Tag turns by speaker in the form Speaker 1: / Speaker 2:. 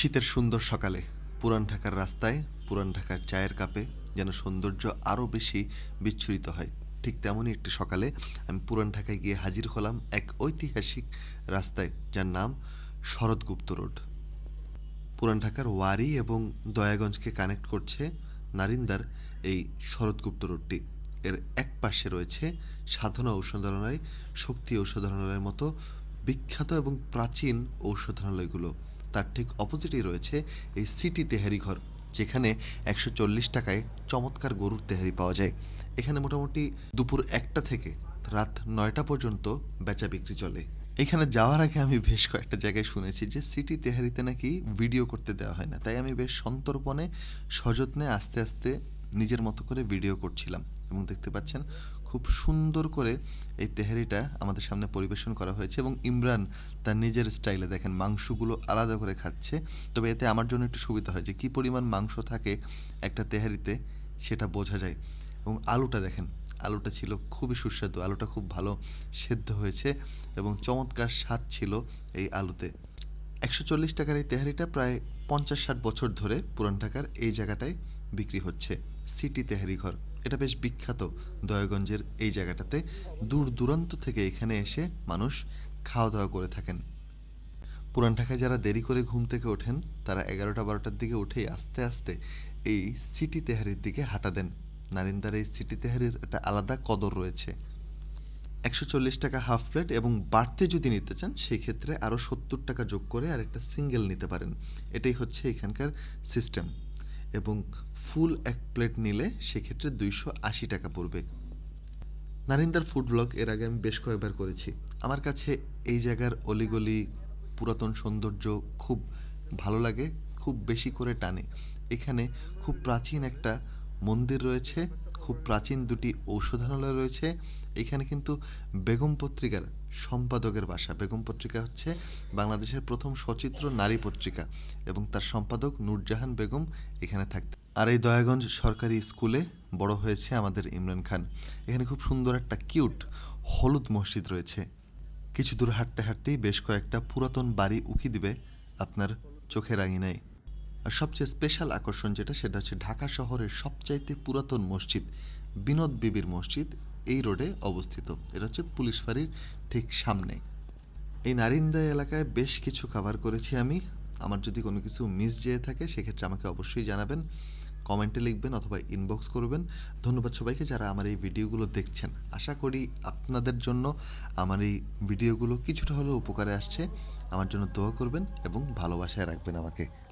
Speaker 1: শীতের সুন্দর সকালে পুরান ঢাকার রাস্তায়, পুরান ঢাকার চায়ের কাপে যেন সৌন্দর্য আরও বেশি বিচ্ছুরিত হয়। ঠিক তেমনই একটি সকালে আমি পুরান ঢাকায় গিয়ে হাজির হলাম এক ঐতিহাসিক রাস্তায় যার নাম শরৎগুপ্ত রোড। পুরান ঢাকার ওয়ারি এবং দয়াগঞ্জকে কানেক্ট করছে নারিন্দার এই শরৎগুপ্ত রোডটি। এর এক পাশে রয়েছে সাধনা ঔষধালয়, শক্তি ঔষধালয়ের মতো বিখ্যাত এবং প্রাচীন ঔষধালয়গুলো। তার ঠিক অপোজিটেই রয়েছে এই সিটি তেহারি ঘর, যেখানে একশো চল্লিশ টাকায় চমৎকার গরুর তেহারি পাওয়া যায়। এখানে মোটামুটি দুপুর একটা থেকে রাত নয়টা পর্যন্ত বেচা বিক্রি চলে। এখানে যাওয়ার আগে আমি বেশ কয়েকটা জায়গায় শুনেছি যে সিটি তেহারিতে নাকি ভিডিও করতে দেওয়া হয় না, তাই আমি বেশ সন্তর্পণে, সযত্নে আস্তে আস্তে নিজের মতো করে ভিডিও করছিলাম এবং দেখতে পাচ্ছেন খুব সুন্দর করে এই তেহারিটা আমাদের সামনে পরিবেশন করা হয়েছে এবং ইমরান তার নিজের স্টাইলে দেখেন মাংসগুলো আলাদা করে খাচ্ছে। তবে এতে আমার জন্য একটু সুবিধা হয় যে কী পরিমাণ মাংস থাকে একটা তেহারিতে সেটা বোঝা যায়। এবং আলুটা দেখেন, আলুটা ছিল খুবই সুস্বাদু, আলুটা খুব ভালো সেদ্ধ হয়েছে এবং চমৎকার স্বাদ ছিল এই আলুতে। একশো চল্লিশ টাকার এই তেহারিটা প্রায় পঞ্চাশ ষাট বছর ধরে পুরান ঢাকার এই জায়গাটায় বিক্রি হচ্ছে, সিটি তেহারি ঘর। এটা বেশ বিখ্যাত দয়াগঞ্জের এই জায়গাটাতে। দূর দূরান্ত থেকে এখানে এসে মানুষ খাওয়া দাওয়া করে থাকেন। পুরান ঢাকায় যারা দেরি করে ঘুম থেকে ওঠেন, তারা এগারোটা বারোটার দিকে উঠেই আস্তে আস্তে এই সিটি তেহারির দিকে হাঁটা দেন। নারিন্দার এই সিটি তেহারির একটা আলাদা কদর রয়েছে। একশো চল্লিশ টাকা হাফ প্লেট এবং বাড়তে যদি নিতে চান সেই ক্ষেত্রে আরও সত্তর টাকা যোগ করে আর একটা সিঙ্গেল নিতে পারেন। এটাই হচ্ছে এখানকার সিস্টেম। এবং ফুল এক প্লেট নিলে সেক্ষেত্রে দুইশো আশি টাকা পড়বে। নারিন্দার ফুড ব্লগ এর আগে আমি বেশ কয়েকবার করেছি। আমার কাছে এই জায়গার অলিগলি, পুরাতন সৌন্দর্য খুব ভালো লাগে, খুব বেশি করে টানে। এখানে খুব প্রাচীন একটা মন্দির রয়েছে, খুব প্রাচীন দুটি ঔষধালয় রয়েছে। এখানে কিন্তু বেগম পত্রিকার সম্পাদকের বাসা। বেগম পত্রিকা হচ্ছে বাংলাদেশের প্রথম সচিত্র নারী পত্রিকা এবং তার সম্পাদক নূরজাহান বেগম এখানে থাকতেন। আর এই দয়াগঞ্জ সরকারি স্কুলে বড় হয়েছে আমাদের ইমরান খান। এখানে খুব সুন্দর একটা কিউট হলুদ মসজিদ রয়েছে। কিছু দূর হাঁটতে হাঁটতেই বেশ কয়েকটা পুরাতন বাড়ি উকি দিবে আপনার চোখের আঙিনায়। সবচেয়ে স্পেশাল আকর্ষণ যেটা, সেটা হচ্ছে ঢাকা শহরের সবচাইতে পুরাতন মসজিদ, বিনোদ বিবির মসজিদ এই রোডে অবস্থিত। এটা হচ্ছে পুলিশ ফাঁড়ির ঠিক সামনে। এই নারিন্দা এলাকায় বেশ কিছু কভার করেছি আমি। আমার যদি কোনো কিছু মিস যেয়ে থাকে, সেক্ষেত্রে আমাকে অবশ্যই জানাবেন কমেন্টে লিখবেন অথবা ইনবক্স করবেন। ধন্যবাদ সবাইকে যারা আমার এই ভিডিওগুলো দেখছেন। আশা করি আপনাদের জন্য আমার এই ভিডিওগুলো কিছুটা হলেও উপকারে আসছে। আমার জন্য দোয়া করবেন এবং ভালোবাসায় রাখবেন আমাকে।